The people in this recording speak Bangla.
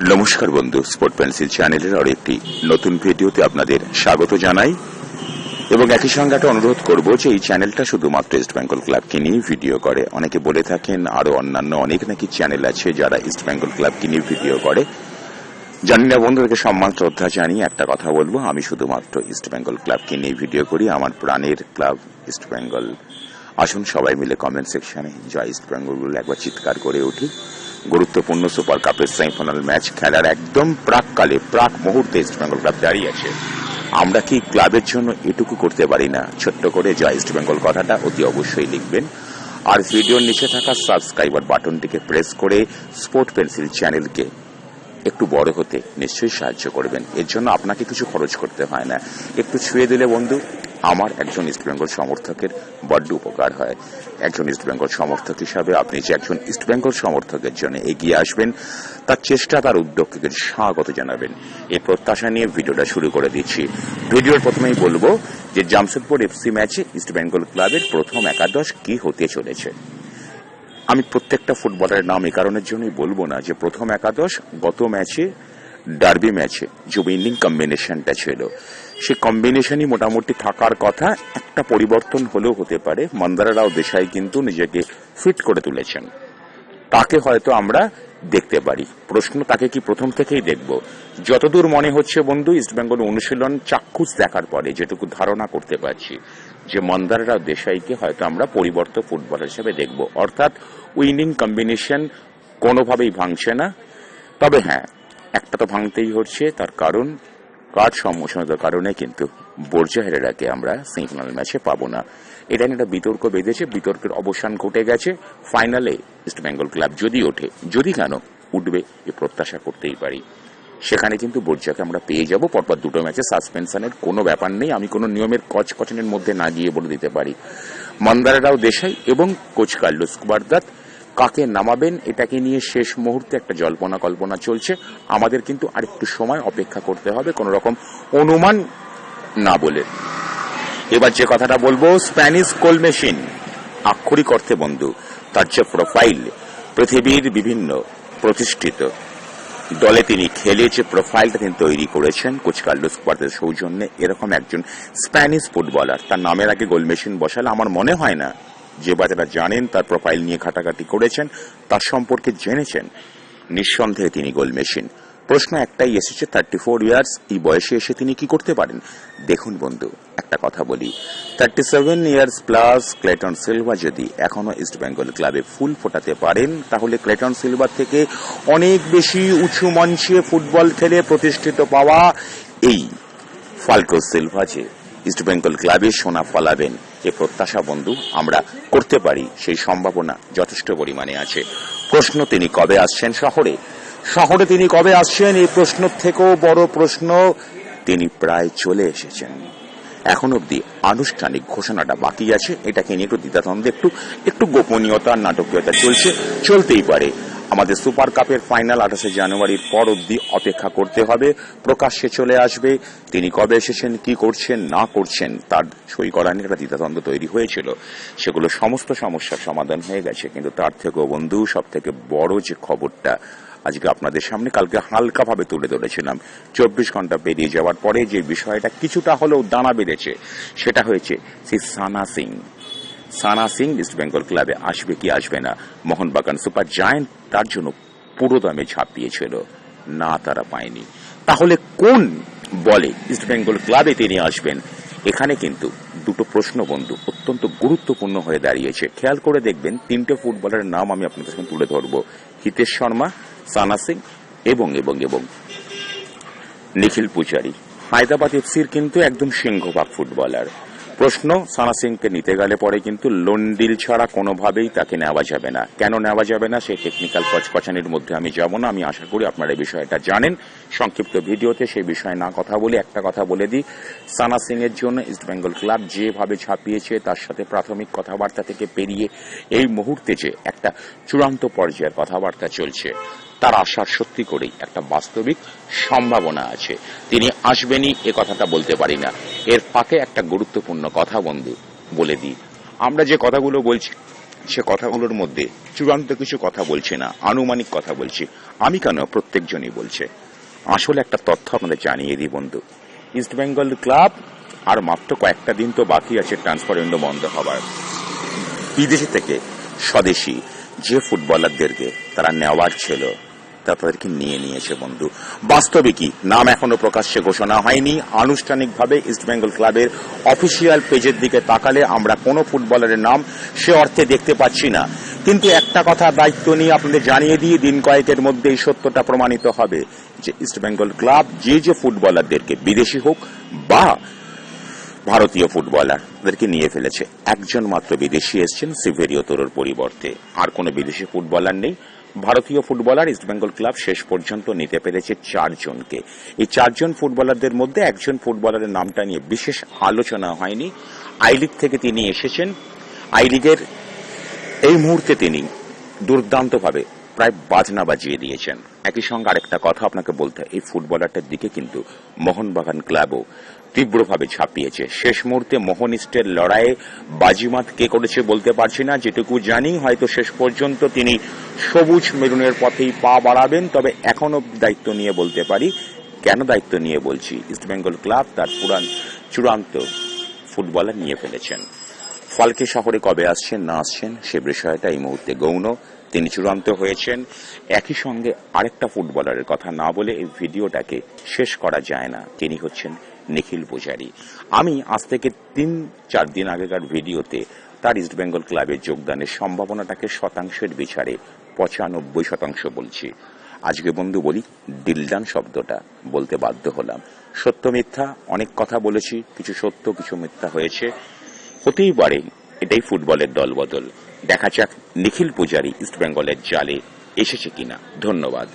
নমস্কার বন্ধু স্পোর্ট পেন্সিল চ্যানেলের আরও একটি নতুন ভিডিওতে আপনাদের স্বাগত জানাই। এবং একই সঙ্গে একটা অনুরোধ করব যে এই চ্যানেলটা শুধুমাত্র ইস্ট বেঙ্গল ক্লাবকে নিয়ে ভিডিও করে। অনেকে বলে থাকেন, আরও অন্যান্য অনেক নাকি চ্যানেল আছে যারা ইস্ট বেঙ্গল ক্লাবকে নিয়ে ভিডিও করে। জানি না বন্ধুদেরকে সম্মান, শ্রদ্ধা জানিয়ে একটা কথা বলব, আমি শুধুমাত্র ইস্ট বেঙ্গল ক্লাবকে নিয়ে ভিডিও করি, আমার প্রাণের ক্লাব ইস্ট বেঙ্গল আসুন সবাই মিলে কমেন্ট সেকশনে জয় ইস্ট বেঙ্গল একবার চিৎকার করে উঠি। গুরুত্বপূর্ণ সুপার কাপের সেমিফাইনাল ম্যাচ খেলার একদম প্রাককালে, প্রাক মুহূর্তে ইস্ট বেঙ্গল ক্লাব দাঁড়িয়ে আছে। আমরা কি ক্লাবের জন্য এটুকু করতে পারি না? ছোট্ট করে জয় ইস্ট বেঙ্গল কথাটা অতি অবশ্যই লিখবেন। আর ভিডিওর নিচে থাকা সাবস্ক্রাইবার বাটনটিকে প্রেস করে স্পোর্ট পেন্সিল চ্যানেলকে একটু বড় হতে নিশ্চয়ই সাহায্য করবেন। এর জন্য আপনাকে কিছু খরচ করতে হয় না। একটু ছুঁয়ে দিলে বন্ধু আমার একজন ইস্টবেঙ্গল সমর্থকের বড্ড উপকার হয়। একজন ইস্টবেঙ্গল সমর্থক হিসাবে আপনি যে একজন ইস্টবেঙ্গল সমর্থকের জন্য এগিয়ে আসবেন, তার চেষ্টা, তার উদ্যোগকে স্বাগত জানাবেন। এই প্রত্যাশা নিয়ে ভিডিওটা শুরু করে দিচ্ছি। ভিডিওর প্রথমেই বলব যে জামশেদপুর এফসি ম্যাচে ইস্টবেঙ্গল ক্লাবের প্রথম একাদশ কি হতে চলেছে। আমি প্রত্যেকটা ফুটবলের নাম এই কারণের জন্যই বলব না যে প্রথম একাদশ গত ম্যাচে ডার্বি ম্যাচে যে উইনিং কম্বিনেশনটা ছিল। সে কম্বিনেশনই মোটামুটি থাকার কথা একটা পরিবর্তন হলেও হতে পারে। মন্দারা রাও দেশাই কিন্তু নিজেকে ফিট করে তুলেছেন। তাকে হয়তো আমরা দেখতে পারি। প্রশ্ন তাকে কি প্রথম থেকেই দেখব? যতদূর মনে হচ্ছে বন্ধু ইস্টবেঙ্গল অনুশীলন চাক্ষুষ দেখার পরে যেটুকু ধারণা করতে পারছি, যে মন্দাররা দেশাইকে হয়তো আমরা পরিবর্তন ফুটবলার হিসেবে দেখব। অর্থাৎ উইনিং কম্বিনেশন কোনোভাবেই ভাঙছে না। তবে হ্যাঁ একটা তো ভাঙতেই হচ্ছে, তার কারণ কার্ড সম্মোচনতার কারণে কিন্তু বর্জা হেরেরাকে আমরা সেমিফাইনাল ম্যাচে পাবো না। এটা নিয়ে একটা বিতর্ক বেঁধেছে, বিতর্কের অবসান ঘটে গেছে। ফাইনালে ইস্ট বেঙ্গল ক্লাব যদি ওঠে, যদি কেন উঠবে, এ প্রত্যাশা করতেই পারি। সেখানে কিন্তু বর্জাকে আমরা পেয়ে যাব, পরপর দুটো ম্যাচে সাসপেনশনের কোনো ব্যাপার নেই, আমি কোনো নিয়মের কচকচনের মধ্যে না গিয়ে বলে দিতে পারি। মন্দারেরাও দেশাই এবং কোচ কার্লোস কুবারদাত কাকে নামাবেন, এটাকে নিয়ে শেষ মুহূর্তে একটা জল্পনা কল্পনা চলছে। আমাদের কিন্তু আরেকটু সময় অপেক্ষা করতে হবে, কোন রকম অনুমান না বলে। এবার যে কথাটা বলব, স্প্যানিশ কোল মেশিন, আক্ষরিক অর্থে বন্ধু, তার যে প্রোফাইল, পৃথিবীর বিভিন্ন প্রতিষ্ঠিত। দলে তিনি খেলে যে প্রোফাইলটা তিনি তৈরি করেছেন কোচ কার্লোস কুয়ার্তের সৌজন্যে, এরকম একজন স্প্যানিশ ফুটবলার, তার নামের আগে গোল মেশিন বসালে আমার মনে হয় না যে বাজারা জানেন, তার প্রোফাইল নিয়ে ঘাটাঘাটি করেছেন, তার সম্পর্কে জেনেছেন, নিঃসন্দেহে তিনি গোল মেশিন। প্রশ্ন একটাই এসেছে থার্টি ফোর ইয়ার্স এই বয়সে এসে তিনি কি করতে পারেন? দেখুন বন্ধু, একটা কথা বলি thirty seven years plus Clayton Silva যদি এখনও ইস্ট বেঙ্গল ক্লাবে ফুল ফোটাতে পারেন, তাহলে ক্লেটন সিলভার থেকে অনেক বেশি উঁচু মঞ্চে ফুটবল খেলে প্রতিষ্ঠিত পাওয়া এই ফাল্কো সিলভা যে ইস্ট বেঙ্গল ক্লাবে সোনা ফলাবেন। এ প্রত্যাশা বন্ধু আমরা করতে পারি, সেই সম্ভাবনা যথেষ্ট পরিমাণে আছে। প্রশ্ন তিনি কবে আসছেন শহরে? শহরে তিনি কবে আসছেন? এই প্রশ্ন থেকেও বড় প্রশ্ন, তিনি প্রায় চলে এসেছেন। এখন অবধি আনুষ্ঠানিক ঘোষণাটা বাকি আছে। এটাকে নিয়ে একটু দ্বিধাদ্বন্দ্ব, একটু একটু গোপনীয়তা, নাটকীয়তা চলছে, চলতেই পারে। আমাদের সুপার কাপের ফাইনাল আঠাশে জানুয়ারির পর অব্দি অপেক্ষা করতে হবে। প্রকাশ্যে চলে আসবে। তিনি কবে এসেছেন, কি করছেন, না করছেন, তার সই করা একটা দ্বিধাদ্বন্দ্ব তৈরি হয়েছিল। সেগুলো সমস্ত সমস্যার সমাধান হয়ে গেছে। কিন্তু তার থেকেও বন্ধু সব থেকে বড় যে খবরটা আজকে আপনাদের সামনে কালকে হালকাভাবে তুলে ধরেছিলাম। চব্বিশ ঘণ্টা পেরিয়ে যাওয়ার পরে যে বিষয়টা কিছুটা হলেও দানা বেড়েছে সেটা হয়েছে সেই সানা সিং। সানা সিং ইস্ট বেঙ্গল ক্লাবে আসবে কি আসবে না? মোহনবাগান সুপার জায়েন্ট তার জন্য পুরো দামে ঝাঁপিয়েছিল না, তারা পায়নি। তাহলে কোন বলে ইস্ট বেঙ্গল ক্লাবে তিনি আসবেন? এখানে কিন্তু দুটো প্রশ্ন বন্ধু অত্যন্ত গুরুত্বপূর্ণ হয়ে দাঁড়িয়েছে। খেয়াল করে দেখবেন তিনটে ফুটবলারের নাম আমি আপনাদের সামনে তুলে ধরবো। হিতেশ শর্মা, সানা সিং এবং এবং এবং। নিখিল পূজারি। হায়দ্রাবাদ এফসির কিন্তু একদম সিংহভাগ ফুটবলার। প্রশ্ন, সানা সিংকে নিতে গেলে পরে কিন্তু লোন ডিল ছাড়া কোনোভাবেই তাকে নেওয়া যাবে না। কেন নেওয়া যাবে না? সেই টেকনিক্যাল কচকচানির মধ্যে আমি যাব না। আমি আশা করি আপনারা এই বিষয়টা জানেন। সংক্ষিপ্ত ভিডিওতে সেই বিষয়ে না কথা বলে একটা কথা বলে দিই। সানা সিং এর জন্য ইস্ট বেঙ্গল ক্লাব যেভাবে ছাপিয়েছে, তার সাথে প্রাথমিক কথাবার্তা থেকে পেরিয়ে এই মুহূর্তে যে একটা চূড়ান্ত পর্যায়ের কথাবার্তা চলছে। তার আশার সত্যি করেই একটা বাস্তবিক সম্ভাবনা আছে। তিনি আসবেনই, এ কথাটা বলতে পারি না। এর ফাঁকে একটা গুরুত্বপূর্ণ কথা বন্ধু, বলে দিই। আমরা যে কথাগুলো বলছি, সে কথাগুলোর মধ্যে চূড়ান্ত কিছু কথা বলছে না, আনুমানিক কথা বলছি। আমি কেন প্রত্যেকজনই বলছে? আসলে একটা তথ্য আপনাদের জানিয়ে দিই বন্ধু। ইস্ট বেঙ্গল ক্লাব, আর মাত্র কয়েকটা দিন তো বাকি আছে, ট্রান্সফার উইন্ডো বন্ধ হবার। বিদেশি থেকে স্বদেশি যে ফুটবলারদেরকে তারা নেওয়ার ছিল তাদেরকে নিয়ে নিয়েছে বন্ধু। বাস্তবে কি? নাম এখনও প্রকাশ্যে ঘোষণা হয়নি। আনুষ্ঠানিকভাবে ইস্টবেঙ্গল ক্লাবের অফিসিয়াল পেজের দিকে তাকালে আমরা কোনো ফুটবলারের নাম সে অর্থে দেখতে পাচ্ছি না। কিন্তু একটা কথা দায়িত্ব নিয়ে আপনাদের জানিয়ে দিয়ে দিন কয়েকের মধ্যে এই সত্যটা প্রমাণিত হবে যে ইস্টবেঙ্গল ক্লাব যে যে ফুটবলারদেরকে বিদেশি হোক বা ভারতীয় ফুটবলার তাদেরকে নিয়ে ফেলেছে। একজন মাত্র বিদেশি এসছেন সিভেরিও পরিবর্তে। আর কোনো বিদেশি ফুটবলার নেই। ভারতীয় ফুটবলার ইস্টবেঙ্গল ক্লাব শেষ পর্যন্ত নিতে পেরেছে চারজনকে। এই চারজন ফুটবলারদের মধ্যে একজন ফুটবলারের নামটা নিয়ে বিশেষ আলোচনা হয়নি। আই লিগ থেকে তিনি এসেছেন। আই লিগের এই মুহূর্তে তিনি দুর্দান্তভাবে প্রায় বাজনা বাজিয়ে দিয়েছেন। একই সঙ্গে আরেকটা কথা আপনাকে বলতে এই ফুটবলারটার দিকে কিন্তু মোহনবাগান ক্লাবও তীব্রভাবে ঝাঁপিয়েছে শেষ মুহূর্তে মোহনিস্টের লড়াইয়ে বাজিমাত কে করেছে বলতে পারছি না, যেটুকু জানি, হয়তো শেষ পর্যন্ত তিনি সবুজ মেরুনের পথেই পা বাড়াবেন, তবে এখনও দায়িত্ব নিয়ে বলতে পারি, কেন দায়িত্ব নিয়ে বলছি? ইস্টবেঙ্গল ক্লাব তার পুরান চূড়ান্ত ফুটবলার নিয়ে ফেলেছেন। ফালকে শহরে কবে আসছেন, না আসছেন, সে বিষয়টা এই মুহূর্তে গৌণ। তিনি চূড়ান্ত হয়েছেন। একই সঙ্গে আরেকটা ফুটবলারের কথা না বলে এই ভিডিওটাকে শেষ করা যায় না। তিনি হচ্ছেন নিখিল পূজারী। আমি আজ থেকে তিন, চার দিন আগেকার ভিডিওতে তার ইস্টবেঙ্গল ক্লাবে যোগদানের সম্ভাবনাটাকে শতাংশের বিচারে পঁচানব্বই শতাংশ বলছি। আজকে বন্ধু বলি, দিলদান শব্দটা বলতে বাধ্য হলাম। সত্য মিথ্যা, অনেক কথা বলেছি, কিছু সত্য, কিছু মিথ্যা হয়েছে। হতেই পারে এটাই ফুটবলের দলবদল। দেখা যাক, নিখিল পূজারি ইস্টবেঙ্গলের জালে এসেছে কিনা। ধন্যবাদ।